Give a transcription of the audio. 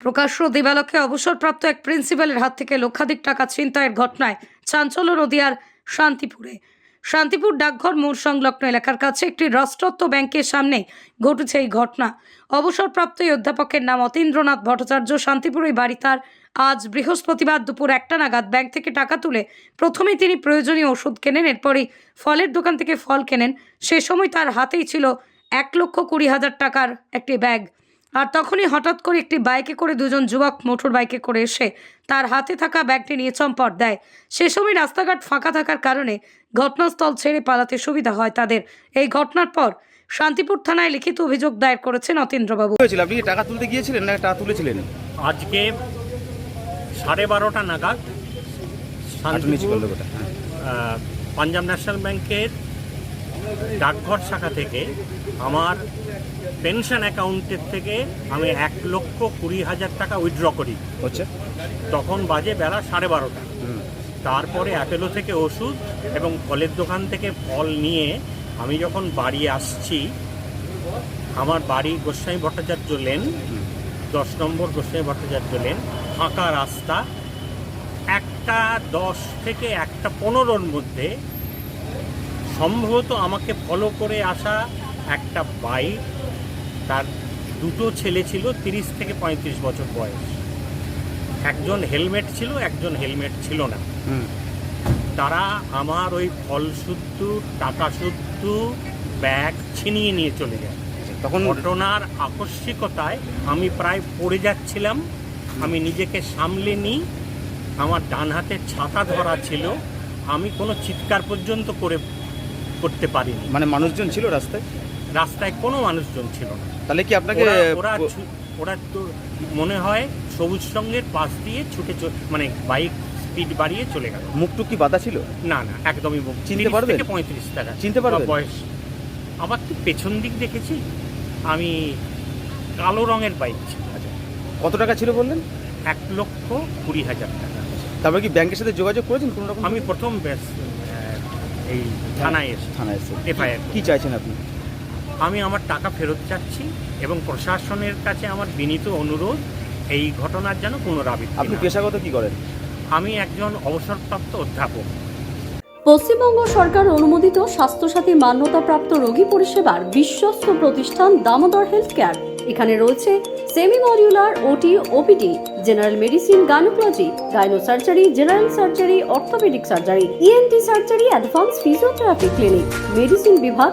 প্রকাশ্য দিবালকে অবসরপ্রাপ্ত এক প্রিন্সিপালের হাত থেকে লক্ষাধিক টাকা ছিনতাইয়ের ঘটনায় চাঞ্চল্য নদিয়ার শান্তিপুরে। শান্তিপুর ডাকঘর মোড় সংলগ্ন এলাকার কাছে একটি রাষ্ট্রত্ব ব্যাংকের সামনে ঘটেছে এই ঘটনা। অবসরপ্রাপ্ত এই অধ্যাপকের নাম অতীন্দ্রনাথ ভট্টাচার্য। শান্তিপুরে বাড়ি তার আজ বৃহস্পতিবার দুপুর একটা নাগাদ ব্যাংক থেকে টাকা তুলে প্রথমেই তিনি প্রয়োজনীয় ওষুধ কেনেন, এরপরই ফলের দোকান থেকে ফল কেনেন। সে সময় তার হাতেই ছিল এক লক্ষ কুড়ি হাজার টাকার একটি ব্যাগ। আর তখনই হঠাৎ করে একটি বাইকে করে দুজন যুবক মোটর বাইকে করে এসে তার হাতে থাকা ব্যাগটি নিয়ে চম্পট দেয়। সে সময় রাস্তাঘাট ফাঁকা থাকার কারণে ঘটনাস্থল ছেড়ে পালাতে সুবিধা হয় তাদের। এই ঘটনার পর শান্তিপুর থানায় লিখিত অভিযোগ দায়ের করেছেন অতীন্দ্রবাবু। হয়েছিল? আপনি টাকা তুলতে গিয়েছিলেন না টাকা তুলেছিলেন? আজকে সাড়ে বারোটা নাগাদ গোটা হ্যাঁ। পাঞ্জাব ন্যাশনাল ব্যাংকের ডাকঘর শাখা থেকে আমার পেনশন অ্যাকাউন্টের থেকে আমি এক লক্ষ কুড়ি হাজার টাকা উইথড্র করি। হচ্ছে? তখন বাজে বেলা সাড়ে বারোটা। তারপরে অ্যাপেলো থেকে ওষুধ এবং ফলের দোকান থেকে ফল নিয়ে আমি যখন বাড়ি আসছি আমার বাড়ি গোস্বামী ভট্টাচার্য লেন দশ নম্বর গোস্বামী ভট্টাচার্য লেন ফাঁকা রাস্তা একটা দশ থেকে একটা পনেরোর মধ্যে সম্ভবত আমাকে ফলো করে আসা একটা বাইক তার দুটো ছেলে ছিল তিরিশ থেকে পঁয়ত্রিশ বছর বয়স। একজন হেলমেট ছিল একজন হেলমেট ছিল না। তারা আমার ওই ফল শুদ্ধ টাকা শুদ্ধ ব্যাগ ছিনিয়ে নিয়ে চলে যায়। তখন ঘটনার আকস্মিকতায় আমি প্রায় পড়ে যাচ্ছিলাম। আমি নিজেকে সামলে নিই। আমার ডান হাতে ছাতা ধরা ছিল। আমি কোনো চিৎকার পর্যন্ত করে করতে পারিনি। মানে মানুষজন ছিল রাস্তায়? রাস্তায় কোনো মানুষজন ছিল না। তাহলে কি আপনাকে ওরা ওরা তো মনে হয় সবুজ সঙ্গের পাশ দিয়ে ছুটে মানে বাইক স্পিড বাড়িয়ে চলে গেল। মুখটুক কি বাধা ছিল? না না একদমই মুখ। চিনতে 30 পারবেন? থেকে পঁয়ত্রিশ টাকা। চিনতে পারবেন? বয়স। আবার তো পেছন দিক দেখেছি আমি কালো রঙের বাইক ছিল। আচ্ছা কত টাকা ছিল বললেন? এক লক্ষ কুড়ি হাজার টাকা। তারপরে কি ব্যাংকের সাথে যোগাযোগ করেছেন কোনো রকম? আমি প্রথম ব্যাস এই থানায় এসে থানায় এসে এফআইআর কি চাইছেন আপনি? আমি আমার টাকা ফেরত চাচ্ছি এবং প্রশাসনের কাছে আমার বিনীত অনুরোধ এই ঘটনার যেন পুনরাবৃত্তি আপনি পেশাগত কি করেন? আমি একজন অবসরপ্রাপ্ত অধ্যাপক। পশ্চিমবঙ্গ সরকার অনুমোদিত স্বাস্থ্যসাথী মান্যতাপ্রাপ্ত রোগী পরিষেবার বিশ্বস্ত প্রতিষ্ঠান দামোদর হেলথ কেয়ার এখানে রয়েছে semi modular OT OPD general medicine gynaecology gynae surgery general surgery orthopaedic surgery ENT surgery advance physiotherapy clinic medicine বিভাগ